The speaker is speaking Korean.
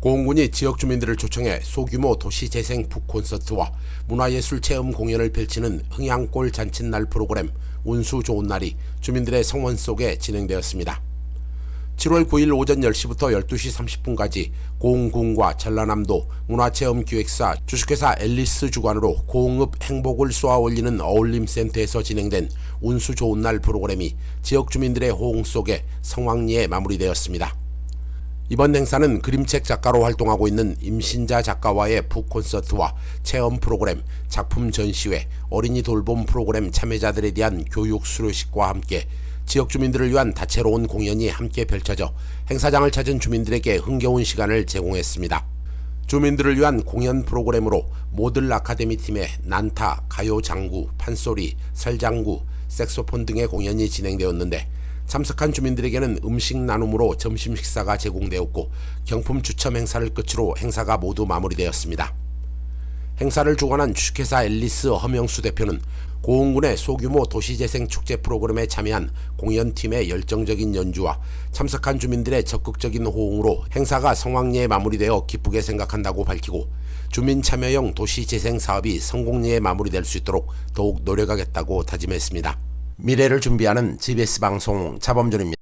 고흥군이 지역 주민들을 초청해 소규모 도시재생 북콘서트와 문화예술 체험 공연을 펼치는 흥양골 잔칫날 프로그램 운수 좋은 날이 주민들의 성원 속에 진행되었습니다. 7월 9일 오전 10시부터 12시 30분까지 고흥군과 전라남도 문화체험기획사 주식회사 앨리스 주관으로 고흥읍 행복을 쏘아 올리는 어울림센터에서 진행된 운수 좋은 날 프로그램이 지역 주민들의 호응 속에 성황리에 마무리되었습니다. 이번 행사는 그림책 작가로 활동하고 있는 임신자 작가와의 북콘서트와 체험 프로그램, 작품 전시회, 어린이 돌봄 프로그램 참여자들에 대한 교육 수료식과 함께 지역 주민들을 위한 다채로운 공연이 함께 펼쳐져 행사장을 찾은 주민들에게 흥겨운 시간을 제공했습니다. 주민들을 위한 공연 프로그램으로 모들 아카데미 팀의 난타, 가요 장구, 판소리, 설장구, 색소폰 등의 공연이 진행되었는데 참석한 주민들에게는 음식 나눔으로 점심 식사가 제공되었고 경품 추첨 행사를 끝으로 행사가 모두 마무리되었습니다. 행사를 주관한 주식회사 앨리스 허명수 대표는 고흥군의 소규모 도시재생 축제 프로그램에 참여한 공연팀의 열정적인 연주와 참석한 주민들의 적극적인 호응으로 행사가 성황리에 마무리되어 기쁘게 생각한다고 밝히고 주민 참여형 도시재생 사업이 성공리에 마무리될 수 있도록 더욱 노력하겠다고 다짐했습니다. 미래를 준비하는 GBS 방송 차범준입니다.